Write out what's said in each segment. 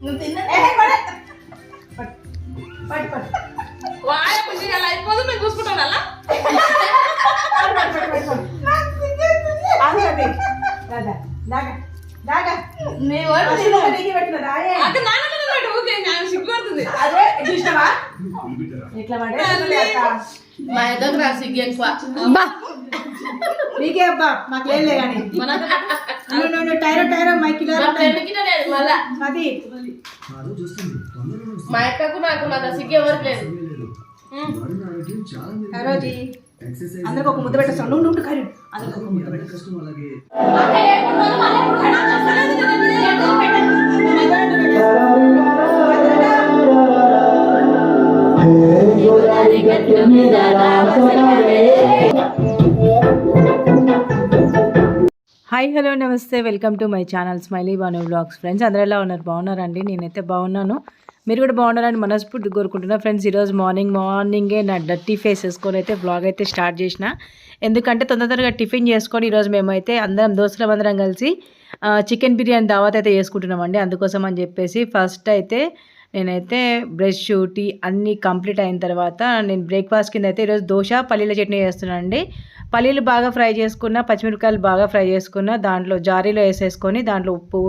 నువ్వు తిన్న పట్టు పట్టు వాయ కొంచెం అలా అయిపోదు? మేము చూసుకుంటాం అలా మేము అక్కడ నాన్న పెట్టు ఊకే ఆయన సిగ్గుపడుతుంది అదే చూసినావా ఎట్లా పడే మా ఇద్దరు రా సిగ్గు ఎక్కువ నీకే అబ్బా మాకు ఏం లే కానీ నువ్వు టైరో టైరో మైకిలో మా ఫ్రెండ్కి లేదు మళ్ళా? అది. మా అక్కకు నాకు నాకు సిగ్గు ఎవరికి లేదు. అందరికి ఒక ముద్ద పెట్టేస్తాను నువ్వు నువ్వు కరీ. అందరికి ఒక ముద్ద పెట్టేస్తాను హాయ్ హలో నమస్తే. Welcome to my channel smiley Banu blogs friends అందరూ ఎలా ఉన్నారు? బాగున్నారండి? నేనైతే బాగున్నాను. మీరు కూడా బాగున్నారని మనస్ఫూర్తి కోరుకుంటున్నా. ఫ్రెండ్స్ ఈరోజు మార్నింగ్ మార్నింగే నా డర్టీ ఫేస్ వేసుకొని అయితే బ్లాగ్ అయితే స్టార్ట్ చేసిన. ఎందుకంటే తొందర తొందరగా టిఫిన్ చేసుకొని ఈరోజు మేమైతే అందరం దోస్తులం అందరం కలిసి చికెన్ బిర్యానీ దావత్ అయితే చేసుకుంటున్నామండి. అందుకోసం అని చెప్పేసి ఫస్ట్ అయితే నేనైతే బ్రష్ టీ అన్నీ కంప్లీట్ అయిన తర్వాత నేను బ్రేక్ఫాస్ట్ కింద అయితే ఈరోజు దోశ పల్లీల చట్నీ చేస్తున్నాను అండి పల్లీలు బాగా ఫ్రై చేసుకున్న పచ్చిమిరపకాయలు బాగా ఫ్రై చేసుకున్న దాంట్లో జారీలో వేసేసుకొని దాంట్లో ఉప్పు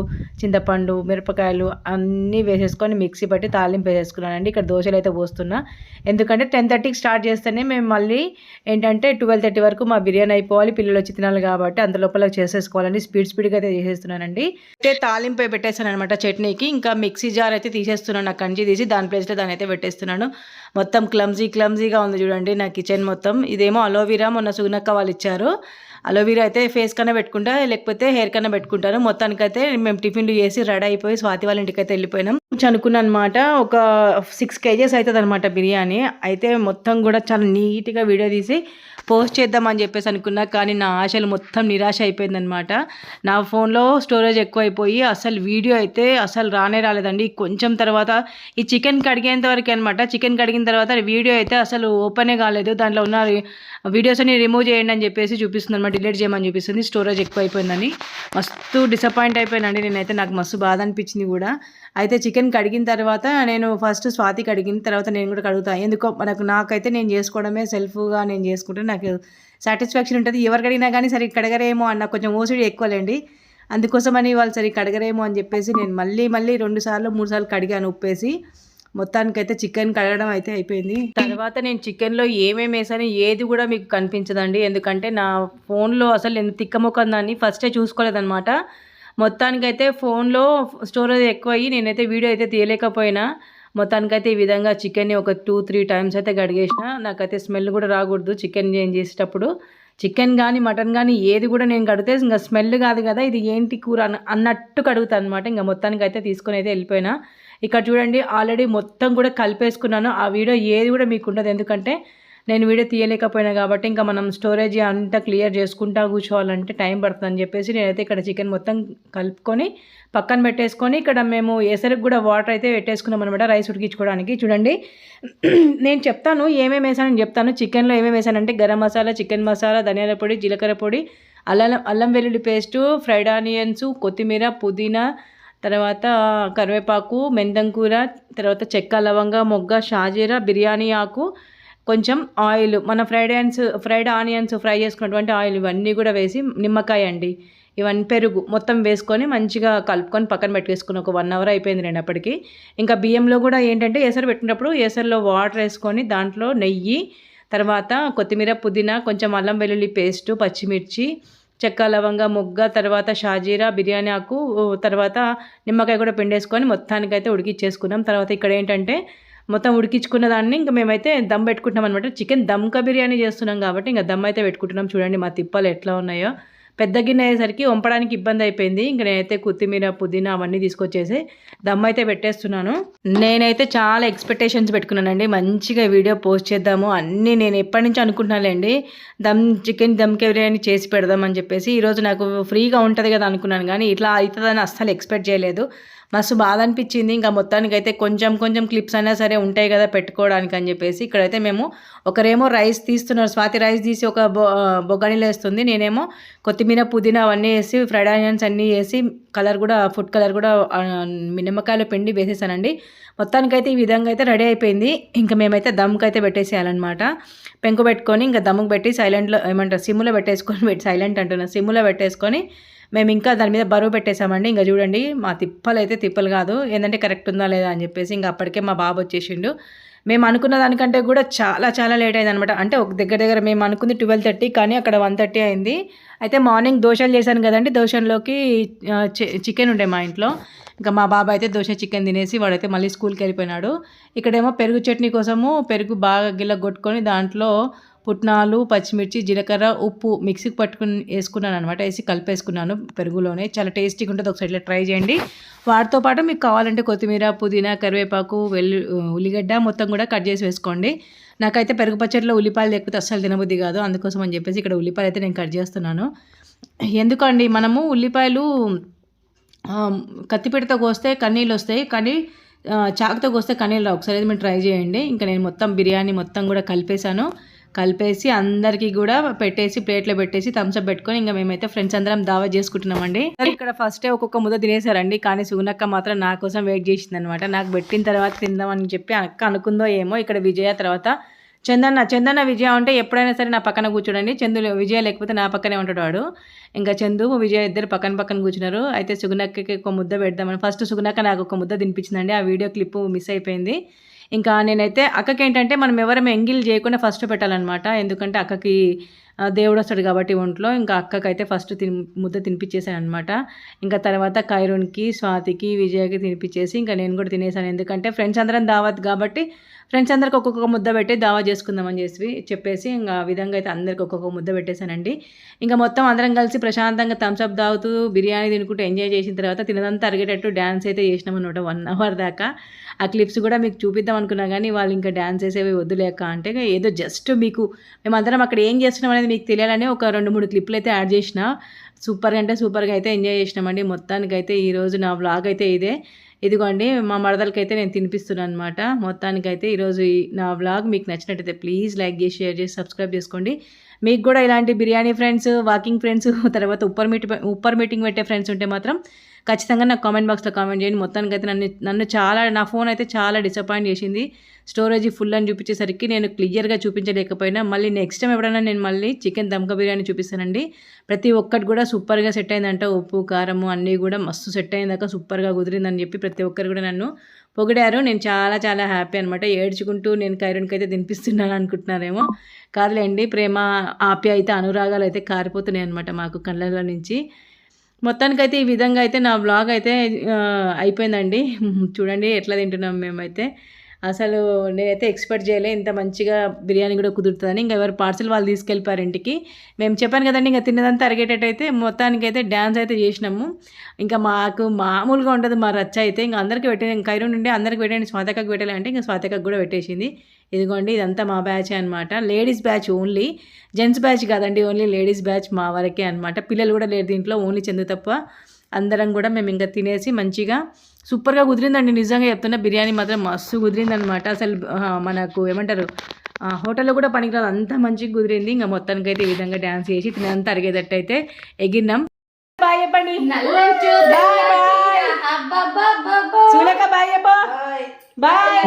చింతపండు మిరపకాయలు అన్నీ వేసేసుకొని మిక్సీ పట్టి తాలింపు వేసేసుకున్నానండి. ఇక్కడ దోశలు అయితే పోస్తున్నా. ఎందుకంటే టెన్ థర్టీకి స్టార్ట్ చేస్తేనే మేము మళ్ళీ ఏంటంటే ట్వెల్వ్ థర్టీ వరకు మా బిర్యానీ అయిపోవాలి పిల్లలు వచ్చి తినాలి కాబట్టి అంత లోపల చేసేసుకోవాలని స్పీడ్ స్పీడ్గా అయితే చేసేస్తున్నానండి. అయితే తాలింపు పెట్టేసాను అనమాట చట్నీకి. ఇంకా మిక్సీ జార్ అయితే తీసేస్తున్నాను నా కంచి తీసి దాని ప్లేస్లో దాన్ని అయితే పెట్టేస్తున్నాను. మొత్తం క్లమ్జీ క్లమ్జీగా ఉంది చూడండి నా కిచెన్ మొత్తం. ఇదేమో అలోవీరా మొన్న సుగునక్క వాళ్ళు ఇచ్చారు. అలోవీరా అయితే ఫేస్ కన్నా పెట్టుకుంటా లేకపోతే హెయిర్ కన్నా పెట్టుకుంటాను. మొత్తానికైతే మేము టిఫిన్లు చేసి రెడీ అయిపోయి స్వాతి వాళ్ళ ఇంటికి అయితే వెళ్ళిపోయినాం. అనుకున్నాను అనమాట ఒక సిక్స్ కేజెస్ అవుతుంది అనమాట బిర్యానీ. అయితే మొత్తం కూడా చాలా నీట్గా వీడియో తీసి పోస్ట్ చేద్దామని చెప్పేసి అనుకున్నా కానీ నా ఆశలు మొత్తం నిరాశ అయిపోయిందనమాట నా ఫోన్లో స్టోరేజ్ ఎక్కువైపోయి అసలు వీడియో అయితే అసలు రానే రాలేదండి. కొంచెం తర్వాత ఈ చికెన్ కడిగేంత వరకు అనమాట చికెన్ కడిగిన తర్వాత వీడియో అయితే అసలు ఓపెనే కాలేదు. దాంట్లో ఉన్న వీడియోస్ రిమూవ్ చేయండి అని చెప్పేసి చూపిస్తుంది అనమాట డిలీట్ చేయమని చూపిస్తుంది. స్టోరేజ్ ఎక్కువ అయిపోయిందని మస్తు డిసప్పాయింట్ అయిపోయినండి. నేనైతే నాకు మస్తు బాధ అనిపించింది కూడా. అయితే చికెన్ కడిగిన తర్వాత నేను ఫస్ట్ స్వాతి కడిగిన తర్వాత నేను కూడా కడుగుతాను ఎందుకో మనకు నాకైతే నేను చేసుకోవడమే సెల్ఫ్గా నేను చేసుకుంటే నాకు సాటిస్ఫాక్షన్ ఉంటుంది. ఎవరు కడిగినా కానీ సరే కడగరేమో అన్న కొంచెం ఓసిడి ఎక్కువలేండి. అందుకోసమని వాళ్ళు సరే కడగరేమో అని చెప్పేసి నేను మళ్ళీ మళ్ళీ రెండు సార్లు మూడు సార్లు కడిగాను ఉప్పేసి. మొత్తానికైతే చికెన్ కడగడం అయితే అయిపోయింది. తర్వాత నేను చికెన్లో ఏమేమి వేసాను ఏది కూడా మీకు కనిపించదండి. ఎందుకంటే నా ఫోన్లో అసలు నేను తిక్కమొక్కందాన్ని ఫస్టే చూసుకోలేదన్నమాట. మొత్తానికైతే ఫోన్లో స్టోరేజ్ ఎక్కువ అయ్యి నేనైతే వీడియో అయితే తీయలేకపోయినా. మొత్తానికైతే ఈ విధంగా చికెన్ని ఒక టూ త్రీ టైమ్స్ అయితే కడిగేసిన. నాకైతే స్మెల్ కూడా రాకూడదు చికెన్ చేంజ్ చేసేటప్పుడు. చికెన్ కానీ మటన్ కానీ ఏది కూడా నేను కడితే ఇంకా స్మెల్ కాదు కదా ఇది ఏంటి కూర అన్న అన్నట్టు కడుగుతాను అనమాట ఇంకా మొత్తానికి అయితే తీసుకొని అయితే వెళ్ళిపోయినా. ఇక్కడ చూడండి ఆల్రెడీ మొత్తం కూడా కలిపేసుకున్నాను. ఆ వీడియో ఏది కూడా మీకు ఉండదు. ఎందుకంటే నేను వీడియో తీయలేకపోయినా కాబట్టి ఇంకా మనం స్టోరేజ్ అంతా క్లియర్ చేసుకుంటా కూర్చోవాలంటే టైం పడుతుంది అని చెప్పేసి నేనైతే ఇక్కడ చికెన్ మొత్తం కలుపుకొని పక్కన పెట్టేసుకొని ఇక్కడ మేము ఎసరికి కూడా వాటర్ అయితే పెట్టేసుకున్నాం అనమాట రైస్ ఉడికించుకోవడానికి. చూడండి నేను చెప్తాను ఏమేమి వేసానని చెప్తాను చికెన్లో ఏమేమి వేసానంటే గరం మసాలా చికెన్ మసాలా ధనియాల పొడి జీలకర్ర పొడి అల్లం అల్లం వెల్లుల్లి పేస్టు ఫ్రైడ్ ఆనియన్స్ కొత్తిమీర పుదీనా తర్వాత కరివేపాకు మెంతం కూర తర్వాత చెక్క లవంగ మొగ్గ షాజీరా బిర్యానీ ఆకు కొంచెం ఆయిల్ మన fried onions fried onions fry చేసుకున్నటువంటి ఆయిల్ ఇవన్నీ కూడా వేసి నిమ్మకాయ అండి. ఇవన్నీ పెరుగు మొత్తం వేసుకొని మంచిగా కలుపుకొని పక్కన పెట్టేసుకుని ఒక వన్ అవర్ అయిపోయింది నేను అప్పటికి. ఇంకా బియ్యంలో కూడా ఏంటంటే ఎసరు పెట్టినప్పుడు ఎసరులో వాటర్ వేసుకొని దాంట్లో నెయ్యి తర్వాత కొత్తిమీర పుదీనా కొంచెం అల్లం వెల్లుల్లి పేస్టు పచ్చిమిర్చి చెక్క లవంగ మొగ్గ తర్వాత షాజీరా బిర్యానీ ఆకు తర్వాత నిమ్మకాయ కూడా పిండేసుకొని మొత్తానికైతే ఉడికిచ్చేసుకున్నాం. తర్వాత ఇక్కడ ఏంటంటే మొత్తం ఉడికించుకున్న దాన్ని ఇంకా మేమైతే దమ్ పెట్టుకుంటున్నాం అనమాట చికెన్ దమ్కా బిర్యానీ చేస్తున్నాం కాబట్టి ఇంకా దమ్ అయితే పెట్టుకుంటున్నాం. చూడండి మా తిప్పలు ఎట్లా ఉన్నాయో. పెద్ద గిన్నె అయ్యేసరికి వంపడానికి ఇబ్బంది అయిపోయింది. ఇంక నేనైతే కొత్తిమీర పుదీనా అవన్నీ తీసుకొచ్చేసి దమ్ అయితే పెట్టేస్తున్నాను. నేనైతే చాలా ఎక్స్పెక్టేషన్స్ పెట్టుకున్నానండి. మంచిగా వీడియో పోస్ట్ చేద్దాము అన్నీ నేను ఎప్పటి నుంచి అనుకుంటున్నానులేండి. దమ్ చికెన్ దమ్ బిర్యానీ చేసి పెడదామని చెప్పేసి ఈరోజు నాకు ఫ్రీగా ఉంటుంది కదా అనుకున్నాను కానీ ఇట్లా అవుతుందని అస్సలు ఎక్స్పెక్ట్ చేయలేదు. మస్తు బాధ అనిపించింది ఇంకా మొత్తానికి అయితే కొంచెం కొంచెం క్లిప్స్ అయినా సరే ఉంటాయి కదా పెట్టుకోవడానికి అని చెప్పేసి. ఇక్కడైతే మేము ఒకరేమో రైస్ తీస్తున్నారు. స్వాతి రైస్ తీసి ఒక బొ బొగ్గనిలో వేస్తుంది. నేనేమో కొత్తిమీర పుదీనా అవన్నీ వేసి ఫ్రైడ్ ఆనియన్స్ అన్నీ వేసి కలర్ కూడా ఫుడ్ కలర్ కూడా నిమ్మకాయల నిమ్మకాయలు పిండి వేసేసానండి. మొత్తానికైతే ఈ విధంగా అయితే రెడీ అయిపోయింది. ఇంకా మేమైతే దమ్కి అయితే పెట్టేసేయాలన్నమాట. పెంకు పెట్టుకొని ఇంకా దమ్ముకు పెట్టి సైలెంట్లో ఏమంటారు? సిమ్లో పెట్టేసుకొని పెట్టి సైలెంట్ అంటున్నా. సిమ్లో పెట్టేసుకొని మేము ఇంకా దాని మీద బరువు పెట్టేసామండి ఇంకా చూడండి మా తిప్పలు అయితే తిప్పలు కాదు. ఏంటంటే కరెక్ట్ ఉందా లేదా అని చెప్పేసి ఇంకా అప్పటికే మా బాబు వచ్చేసిండు. మేము అనుకున్న దానికంటే కూడా చాలా చాలా లేట్ అయింది అనమాట అంటే ఒక దగ్గర దగ్గర మేము అనుకుంది ట్వెల్వ్ థర్టీ కానీ అక్కడ వన్ థర్టీ అయింది. అయితే మార్నింగ్ దోశలు చేశాను కదండి. దోశల్లోకి చి- చికెన్ ఉండే మా ఇంట్లో. ఇంకా మా బాబాయ్ అయితే దోశ చికెన్ తినేసి వాడైతే మళ్ళీ స్కూల్కి వెళ్ళిపోయినాడు. ఇక్కడేమో పెరుగు చట్నీ కోసము పెరుగు బాగా గిల్ల కొట్టుకొని దాంట్లో పుట్నాలు పచ్చిమిర్చి జీలకర్ర ఉప్పు మిక్సీకి పట్టుకుని వేసుకున్నాను అనమాట వేసి కలిపేసుకున్నాను పెరుగులోనే. చాలా టేస్టీగా ఉంటుంది. ఒకసారి ఇట్లా ట్రై చేయండి. వాటితో పాటు మీకు కావాలంటే కొత్తిమీర పుదీనా కరివేపాకు వెల్లు ఉల్లిగడ్డ మొత్తం కూడా కట్ చేసి వేసుకోండి. నాకైతే పెరుగు పచ్చడిలో ఉల్లిపాయలు లేకపోతే అస్సలు తినబుద్ధి కాదు. అందుకోసం అని చెప్పేసి ఇక్కడ ఉల్లిపాయలు అయితే నేను కట్ చేస్తున్నాను. ఎందుకండి? మనము ఉల్లిపాయలు కత్తిపీటతో కోస్తే కన్నీళ్ళు వస్తాయి. కానీ చాకుతో కోస్తే కన్నీళ్ళు రావు. ఒకసారి అయితే మీరు ట్రై చేయండి. ఇంకా నేను మొత్తం బిర్యానీ మొత్తం కూడా కలిపేశాను. కలిపేసి అందరికీ కూడా పెట్టేసి ప్లేట్లో పెట్టేసి థమ్స్అప్ పెట్టుకొని ఇంకా మేమైతే ఫ్రెండ్స్ అందరం దావా చేసుకుంటున్నామండి. ఇక్కడ ఫస్టే ఒక్కొక్క ముద్ద తినేసారండి కానీ సుగునక్క మాత్రం నా కోసం వెయిట్ చేసింది అనమాట నాకు పెట్టిన తర్వాత తిందామని చెప్పి అక్క అనుకుందో ఏమో ఇక్కడ విజయ తర్వాత చందన్న చందన్న విజయ ఉంటే ఎప్పుడైనా సరే నా పక్కన కూర్చోడండి. చందు విజయ లేకపోతే నా పక్కనే ఉంటాడు వాడు. ఇంకా చందు విజయ ఇద్దరు పక్కన పక్కన కూర్చున్నారు. అయితే సుగునక్కకి ఒక ముద్ద పెడదామని ఫస్ట్ సుగునక్క నాకు ఒక ముద్ద తినిపించిందండి. ఆ వీడియో క్లిప్ మిస్ అయిపోయింది. ఇంకా నేనైతే అక్కకి ఏంటంటే మనం ఎవరం ఎంగిల్ చేయకుండా ఫస్ట్ పెట్టాలన్నమాట. ఎందుకంటే అక్కకి దేవుడు వస్తాడు కాబట్టి ఒంట్లో. ఇంకా అక్కకైతే ఫస్ట్ తిని ముద్ద తినిపించేసాను అనమాట ఇంకా తర్వాత కైరున్కి స్వాతికి విజయకి తినిపించేసి ఇంకా నేను కూడా తినేసాను. ఎందుకంటే ఫ్రెండ్స్ అందరం దావత్ కాబట్టి ఫ్రెండ్స్ అందరికి ఒక్కొక్క ముద్ద పెట్టి దావా చేసుకుందామని చేసి చెప్పేసి ఇంకా విధంగా అయితే అందరికి ఒక్కొక్క ముద్ద పెట్టేశానండి. ఇంకా మొత్తం అందరం కలిసి ప్రశాంతంగా థమ్స్అప్ తాగుతూ బిర్యానీ తినుకుంటూ ఎంజాయ్ చేసిన తర్వాత తినదంతా అరిగేటట్టు డ్యాన్స్ అయితే చేసినాం అనమాట. వన్ అవర్ దాకా. ఆ క్లిప్స్ కూడా మీకు చూపిద్దాం అనుకున్నా కానీ వాళ్ళు ఇంకా డ్యాన్స్ చేసేవి వద్దులేక అంటే ఏదో జస్ట్ మీకు మేమందరం అక్కడ ఏం చేస్తున్నాం అనేది మీకు తెలియాలనే ఒక రెండు మూడు క్లిప్లు అయితే యాడ్ చేసిన. సూపర్గా అంటే సూపర్గా అయితే ఎంజాయ్ చేసినామండి. మొత్తానికైతే ఈరోజు నా వ్లాగ్ అయితే ఇదే. ఇదిగోండి మా మరదలకి అయితే నేను తినిపిస్తున్నాను అనమాట మొత్తానికైతే ఈరోజు ఈ నా వ్లాగ్ మీకు నచ్చినట్టయితే ప్లీజ్ లైక్ చేసి షేర్ చేసి సబ్స్క్రైబ్ చేసుకోండి. మీకు కూడా ఇలాంటి బిర్యానీ ఫ్రెండ్స్ వాకింగ్ ఫ్రెండ్స్ తర్వాత ఉప్పర్ మీట్ ఉప్పర్ మీటింగ్ పెట్టే ఫ్రెండ్స్ ఉంటే మాత్రం ఖచ్చితంగా నాకు కామెంట్ బాక్స్లో కామెంట్ చేయండి. మొత్తానికి అయితే నన్ను నన్ను చాలా నా ఫోన్ అయితే చాలా డిసప్పాయింట్ చేసింది. స్టోరేజ్ ఫుల్ అని చూపించేసరికి నేను క్లియర్గా చూపించలేకపోయినా. మళ్ళీ నెక్స్ట్ టైం ఎప్పుడైనా నేను మళ్ళీ చికెన్ దమ్క బిర్యానీ చూపిస్తానండి. ప్రతి ఒక్కటి కూడా సూపర్గా సెట్ అయిందంట. ఉప్పు కారము అన్నీ కూడా మస్తు సెట్ అయిందాక సూపర్గా కుదిరిందని చెప్పి ప్రతి ఒక్కరు కూడా నన్ను పొగిడారు. నేను చాలా చాలా హ్యాపీ అనమాట ఏడ్చుకుంటూ నేను కైరన్కి అయితే తినిపిస్తున్నాను అనుకుంటున్నారేమో. కాదులేండి ప్రేమ ఆప్యాయత అనురాగాలు అయితే కారిపోతున్నాయి అనమాట మాకు కళ్ళలో నుంచి. మొత్తానికైతే ఈ విధంగా అయితే నా బ్లాగ్ అయితే అయిపోయిందండి. చూడండి ఎట్లా తింటున్నాం మేమైతే. అసలు నేనైతే ఎక్స్పెక్ట్ చేయలే ఇంత మంచిగా బిర్యానీ కూడా కుదురుతుందని. ఇంకా ఎవరు పార్సల్ వాళ్ళు తీసుకెళ్ళిపోయారు ఇంటికి. మేము చెప్పాను కదండి ఇంకా తిన్నదంతా అరిగేటట్టయితే మొత్తానికైతే డ్యాన్స్ అయితే చేసినాము. ఇంకా మాకు మామూలుగా ఉంటుంది మా రచ్చ అయితే. ఇంకా అందరికీ పెట్టే కైరు నుండి అందరికి పెట్టండి స్వాతకకు పెట్టాలంటే ఇంకా స్వాతకకు కూడా పెట్టేసింది. ఇదిగోండి ఇదంతా మా బ్యాచ్ అనమాట ladies batch only gents batch కాదండి ఓన్లీ లేడీస్ బ్యాచ్ మా వరకే అనమాట పిల్లలు కూడా లేరు దీంట్లో ఓన్లీ చందు తప్ప. అందరం కూడా మేము ఇంకా తినేసి మంచిగా సూపర్గా కుదిరిందండి. నిజంగా చెప్తున్నా బిర్యానీ మాత్రం మస్తు కుదిరిందనమాట అసలు మనకు ఏమంటారు హోటల్లో కూడా పనికిరాదు. అంత మంచిగా కుదిరింది. ఇంకా మొత్తానికి అయితే ఈ విధంగా డ్యాన్స్ చేసి తినంతా అరిగేటట్టు అయితే ఎగిరినాం. బాయ్ చెప్పండి. Bye bye.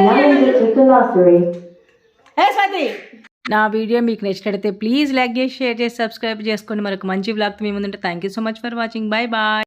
ఏ స్వాతి? నా వీడియో మీకు నచ్చినట్లయితే ప్లీజ్ లైక్ చేసి షేర్ చేసి సబ్స్క్రైబ్ చేసుకోండి. మరొక మంచి బ్లాగ్ మీ ముందుంటే. Thank you so much for watching bye bye